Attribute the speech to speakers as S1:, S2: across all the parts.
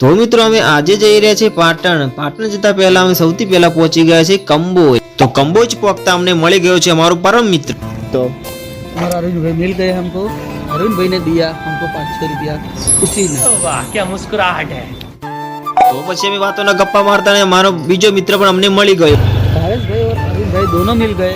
S1: તો મિત્રો અમે આજે જઈ રહ્યા છીએ પાટણ પાટણ જતા પહેલા અમે સૌથી પહેલા પહોંચી ગયા છે કંબોજ તો કંબોજ પહોંચતા અમને મળી ગયો છે અમારો પરમ મિત્ર તો
S2: और अरुण भाई मिल गए हमको अरुण भाई ने दिया हमको पाँच छः रुपया उसी ने
S3: वाह क्या मुस्कुराहट है
S1: તો પછી અમે વાતોના ગપ્પા મારતા ને મારો બીજો મિત્ર પણ અમને મળી ગયો
S2: भावेश भाई और अरुण भाई दोनों मिल गए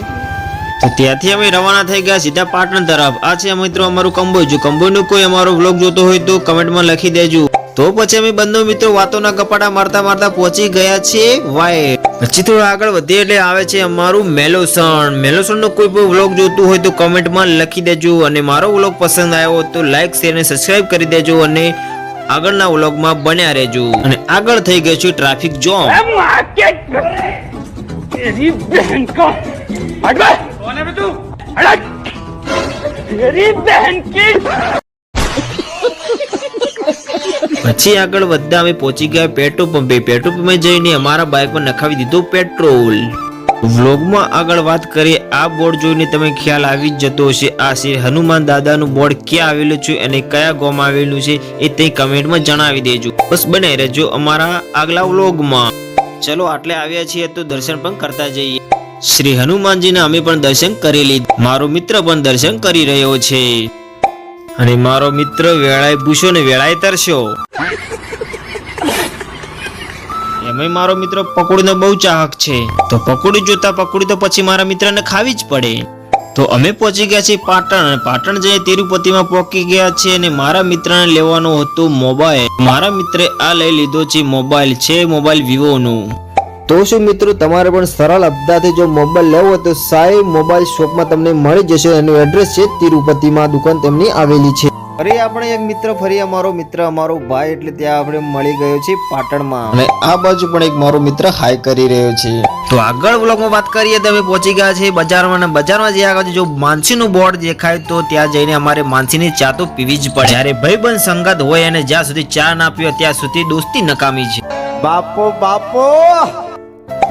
S1: તો ત્યાંથી અમે રવાના થઈ ગયા સીધા પાટણ તરફ આ છે મિત્રો અમારું કંબોજ જો કંબોજનો કોઈ અમારો વ્લોગ જોતો હોય તો કમેન્ટમાં લખી દેજો તો પછી અમે બંને મિત્રો વાતોના કપાટા મારતા મારતા પહોંચી ગયા છીએ વાઈટ પછી થોડું આગળ વધીએ એટલે આવે છે અમારું મેલોસણ. મેલોસણનો કોઈ પણ વ્લોગ જોતું હોય તો કમેન્ટમાં લખી દેજો અને મારો વ્લોગ પસંદ આવ્યો તો લાઇક શેર અને સબસ્ક્રાઈબ કરી દેજો અને આગળના વ્લોગમાં બન્યા રહેજો. અને આગળ થઈ ગયો છે ટ્રાફિક જોમ.
S3: તેરી બહેન કો? હટ બે કોને તું હટ. તેરી બહેન કી?
S1: પછી આગળ વધતા અમે પહોંચી ગયા પેટ્રોલ પંપે. પેટ્રોલ પંપે જઈને અમારા બાઇકમાં નખાવી દીધું પેટ્રોલ. વ્લોગમાં આગળ વાત કરીએ, આ બોર્ડ જોઈને તમે ખ્યાલ આવી જ જતો હશે, આ શ્રી હનુમાન દાદાનું બોર્ડ. ક્યાં આવેલું છે અને કયા ગામમાં આવેલું છે એ તે કમેન્ટમાં જણાવી દેજો. બસ બને રહેજો અમારા આગલા વ્લોગમાં. ચલો આટલે આવ્યા છીએ તો દર્શન પણ કરતા જઈએ. શ્રી હનુમાનજીના અમે પણ દર્શન કરી લીધું. મારો મિત્ર પણ દર્શન કરી રહ્યો છે. અને મારો મિત્ર વેળાએ પૂછ્યો ને વેળાએ તરસ્યો. એમાં મારો મિત્ર પકોડીનો બહુ ચાહક છે. તો પકોડી જોતા પકોડી તો પછી મારા મિત્રને ખાવી જ પડે. તો અમે પહોંચી ગયા છીએ પાટણ અને પાટણ જઈને તિરુપતિમાં પહોંચી ગયા છે અને મારા મિત્રને લેવાનો હતો મોબાઈલ. મારા મિત્રે આ લઈ લીધો છે મોબાઈલ છે મોબાઈલ વિવોનું. તો શું મિત્રો તમારે પણ સરળ અબદાથી જો મોબાઈલ લેવો હોય તો સાઈ મોબાઈલ શોપમાં તમને મળી જશે. એનું એડ્રેસ છે તિરુપતિમાં દુકાન તેમની આવેલી છે. ફરી આપણે એક મિત્ર ફરી અમારો મિત્ર અમારો ભાઈ એટલે ત્યાં આપણે મળી ગયો છે પાટણમાં. અને આ બાજુ પણ એક મારો મિત્ર હાઈ કરી રહ્યો છે. તો આગળ વ્લોગમાં વાત કરીએ તો અમે પહોંચી ગયા છે બજારમાં. અને બજારમાં જે આગળ જો માનસીનું બોર્ડ દેખાય તો ત્યાં જઈને અમારે માનસીની ચા તો પીવી જ પડે. જ્યારે ભાઈબંધ સંગત હોય અને જ્યાં સુધી ચા ના પીવે ત્યાં સુધી દોસ્તી નકામી છે. બાપો બાપો!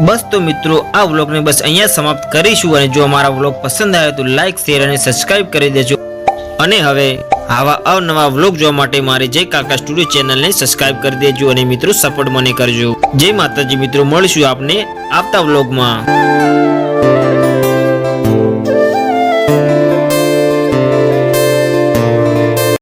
S1: બસ તો મિત્રો, આ વ્લોગને બસ અહીંયા સમાપ્ત કરીશું અને જો અમારા વ્લોગ પસંદ આવે તો લાઈક શેર અને સબસ્ક્રાઇબ કરી દેજો. અને હવે આવા અવનવા વ્લોગ જોવા માટે મારી જય કાકા સ્ટુડિયો ચેનલને સબસ્ક્રાઇબ કરી દેજો અને મિત્રો સપોર્ટ મને કરજો. જય માતાજી મિત્રો, મળીશું આપને આવતા વ્લોગમાં.